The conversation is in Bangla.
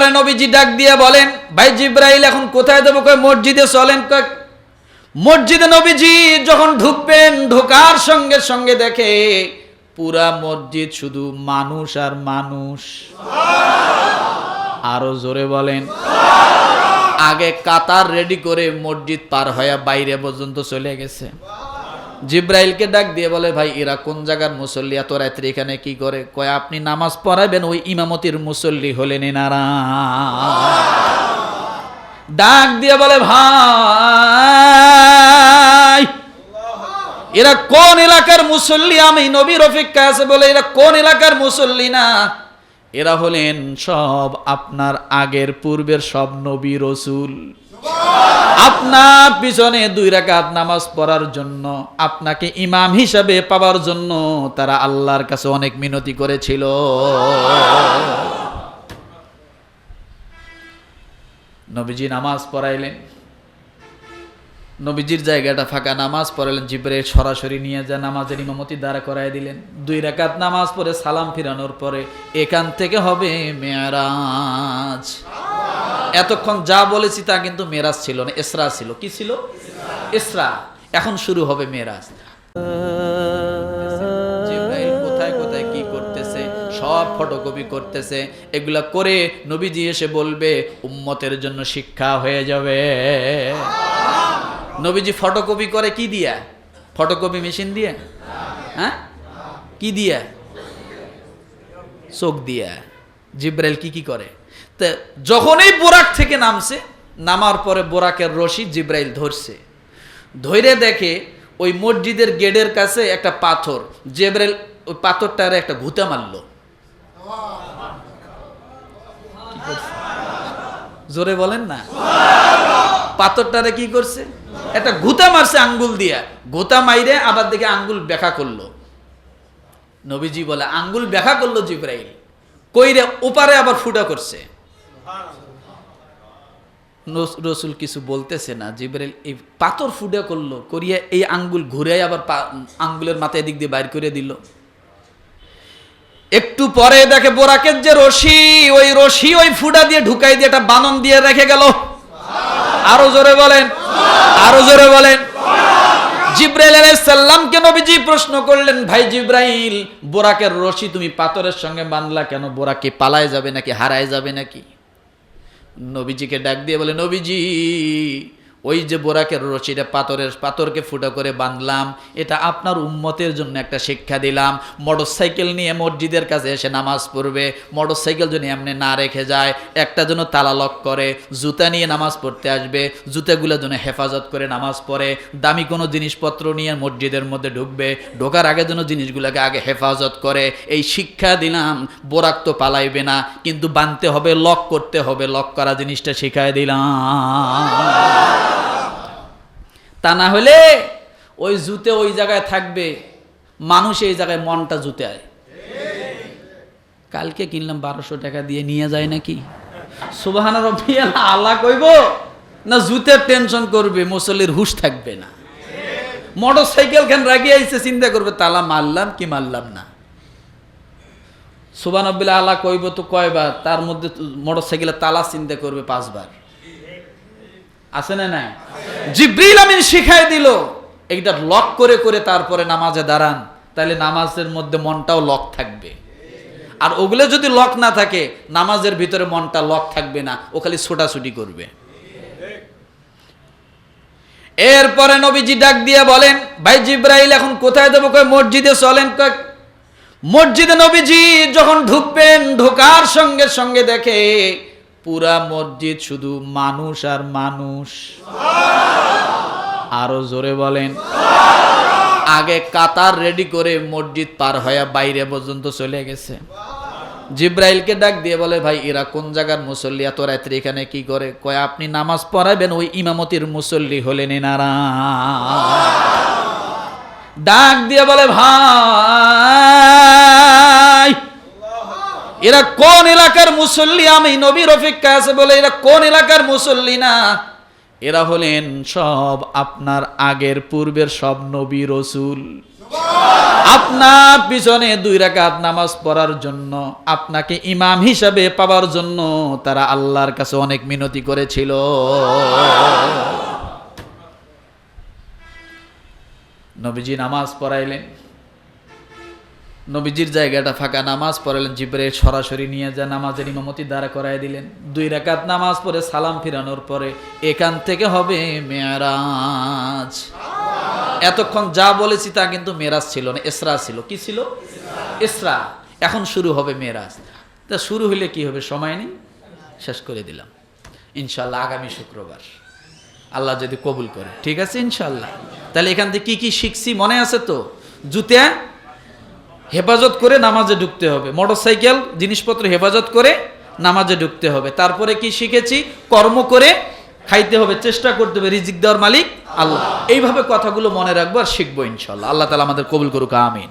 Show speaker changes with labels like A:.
A: এরপরে নবীজি ডাক দিয়ে বলেন, ভাই জিব্রাইল, এখন কোথায় দেবো কয়, মসজিদে চলেন। কয়, মসজিদে নবীজি যখন ঢুকবেন, ঢোকার সঙ্গে সঙ্গে দেখে পুরা মসজিদ শুধু মানুষ আর মানুষ। আরও জোরে বলেন। আগে কাতার রেডি করে মসজিদ পার হয়ে বাইরে পর্যন্ত চলে গেছে। জিব্রাইলকে ডাক দিয়ে বলে, ভাই, এরা কোন জায়গার মুসল্লি? এত রাত্রে এখানে কি করে? কয়, আপনি নামাজ পড়াবেন ওই ইমামতির মুসল্লি হলেন এনারা। ডাক দিয়ে বলে, ভাই, এরা কোন এলাকার মুসল্লি? আমি নবীর অপেক্ষা আছে বলে, এরা কোন এলাকার মুসল্লি না? এরা হলেন সব আপনার আগের পূর্বের সব নবী রসুল। আপনার পিছনে দুই রাকাত নামাজ পড়ার জন্য, আপনাকে ইমাম হিসাবে পাওয়ার জন্য তারা আল্লাহর কাছে অনেক মিনতি করেছিল। নবীজি নামাজ পড়াইলেন। নবীজির জায়গাটা ফাঁকা, নামাজ পড়ালেন জিব্রে সরাসরি নিয়ে যা নামাজের ইমামতি দ্বারা করাই দিলেন। দুই রাকাত নামাজ পড়ে সালাম ফিরানোর পরে এখান থেকে হবে মেয়ারাজ। এতক্ষণ যা বলেছি তা কিন্তু মেরাজ ছিল না এসরা ছিল। কি ছিল? এসরা এখন শুরু হবে মেরাজ। কোথায় কোথায় কি করতেছে? সব ফটোকপি করতেছে। এগুলা করে নবীজি এসে বলবে, উম্মতের জন্য শিক্ষা হয়ে যাবে। নবীজি ফটোকপি করে কি দিয়া? ফটোকপি মেশিন দিয়ে? হ্যাঁ? কি দিয়া? চোখ দিয়া। জিব্রাইল কি কি করে? তা যখনই বোরাক থেকে নামছে, নামার পরে বোরাকের রশি জিব্রাইল ধরছে। ধরে দেখে ওই মসজিদের গেটের কাছে একটা পাথর, জিব্রাইল ওই পাথরটারে একটা ঘুতে মারলো? জোরে বলেন না। পাথরটারে কি করছে? একটা গুতা মারছে আঙ্গুল দিয়া। গোতা মাইরে আবার দেখে আঙ্গুল ব্যাখ্যা করল। নবীজি বলে, আঙ্গুল ব্যাখ্যা করল জিব্রাইল। কইরে ওপারে আবার ফুটা করছে। রসুল কিছু বলতেছে না জিব্রাইল এই পাথর ফুটা করল করিয়া এই আঙ্গুল ঘুরে আবার আঙ্গুলের মাথায় দিক দিয়ে বাইর করে দিল। একটু পরে দেখে বোরাকের যে রশি ওই রশি ওই ফুটা দিয়ে ঢুকাই দিয়ে একটা বানন দিয়ে রেখে গেল। আরও জোরে বলেন আরও জোরে বলেন। জিব্রাইল আলাইসাল্লামকে নবীজি প্রশ্ন করলেন, ভাই জিব্রাইল, বোরাকের রশি তুমি পাথরের সঙ্গে বাঁধলা কেন? বোরাকে পালায় যাবে নাকি, হারায় যাবে নাকি? নবীজিকে ডাক দিয়ে বলে, নবীজি ওই যে বোরাকের রশিটা পাথরের, পাথরকে ফুটো করে বাঁধলাম। এটা আপনার উম্মতের জন্য একটা শিক্ষা দিলাম। মোটর সাইকেল নিয়ে মসজিদের কাছে এসে নামাজ পড়বে। মোটর সাইকেল যদি এমনি না রেখে যায়, একটা যেন তালা লক করে, জুতা নিয়ে নামাজ পড়তে আসবে, জুতাগুলো যেন হেফাজত করে নামাজ পড়ে, দামি কোনো জিনিসপত্র নিয়ে মসজিদের মধ্যে ঢুকবে, ঢোকার আগে যেন জিনিসগুলোকে আগে হেফাজত করে। এই শিক্ষা দিলাম, বোরাক তো পালাইবে না, কিন্তু বানতে হবে, লক করতে হবে, লক করা জিনিসটা শিখায় দিলাম। তা না হলে ওই জুতে ওই জায়গায় থাকবে, মানুষ এই জায়গায় মনটা জুতে আয়। কালকে কিনলাম বারোশো টাকা দিয়ে, নিয়ে যায় নাকি? সুবাহানা আল্লাহ কইব, না জুতের টেনশন করবে, মুসল্লির হুশ থাকবে না। মোটর সাইকেল খান রাগিয়ে আইসে চিন্তা করবে, তালা মারলাম কি মারলাম না? সুবান আব্বিল্লা আল্লাহ কইব তো কয়বার, তার মধ্যে মোটর সাইকেলের তালা চিন্তা করবে পাঁচবার। আছে না নাই? জিব্রিল আমিন শিখাই দিল, এইটা লক করে করে তারপরে নামাজে দাঁড়ান তাহলে নামাজের মধ্যে মনটাও লক থাকবে। আর ওগুলো যদি লক না থাকে, নামাজের ভিতরে মনটা লক থাকবে না, ও খালি ছোটাছুটি করবে। এরপরে নবীজি ডাক দিয়ে বলেন, ভাই জিব্রাইল, এখন কোথায় দেবো কয়, মসজিদে চলেন, কয়। মসজিদে নবীজি যখন ঢুকবেন, ঢোকার সঙ্গে সঙ্গে দেখে পুরা মসজিদ শুধু মানুষ আর মানুষ। আরও জোরে বলেন। আগে কাতার রেডি করে মসজিদ পার হয়ে বাইরে পর্যন্ত চলে গেছে। জিব্রাইলকে ডাক দিয়ে বলে, ভাই, এরা কোন জায়গার মুসল্লি? এত রাত্রে এখানে কি করে? কয়, আপনি নামাজ পড়াবেন, ওই ইমামতির মুসল্লি হলেন এনারা। ডাক দিয়ে বলে, ভাই এরা কোন এলাকার মুসল্লি? আমি নবী রফিকা আছে বলে এরা কোন এলাকার মুসল্লি না? এরা হলেন সব আপনার আগের পূর্বের সব নবী রসুল। আপনার পিছনে দুই রাকাত নামাজ পড়ার জন্য, আপনাকে ইমাম হিসাবে পাওয়ার জন্য তারা আল্লাহর কাছে অনেক মিনতি করেছিল। নবীজি নামাজ পড়াইলেন। নবীজির জায়গাটা ফাঁকা, নামাজ পড়ালেন জিব্রে সরাসরি নিয়ে যা নামাজের ইমামতি দ্বারা করাই দিলেন। দুই রাকাত নামাজ পড়ে সালাম ফিরানোর পরে এখান থেকে হবে মেয়ারাজ। এতক্ষণ যা বলেছি তা কিন্তু মেরাজ ছিল না এসরা ছিল। কি ছিল? এসরা এখন শুরু হবে মেরাজ তা শুরু হলে কি হবে? সময় নেই, শেষ করে দিলাম। ইনশাল্লাহ আগামী শুক্রবার। আল্লাহ যদি কবুল করে। ঠিক আছে ইনশাল্লাহ তাহলে এখান থেকে কি কি শিখছি মনে আছে তো? জুতে হেফাজত করে নামাজে ঢুকতে হবে। মোটরসাইকেল, জিনিসপত্র হেফাজত করে নামাজে ঢুকতে হবে। তারপরে কি শিখেছি? কর্ম করে খাইতে হবে, চেষ্টা করতে হবে, রিজিক দেওয়ার মালিক আল্লাহ। এইভাবে কথাগুলো মনে রাখব আর শিখব ইনশাল্লাহ আল্লাহ তালা আমাদের কবুল করুক, আমিন।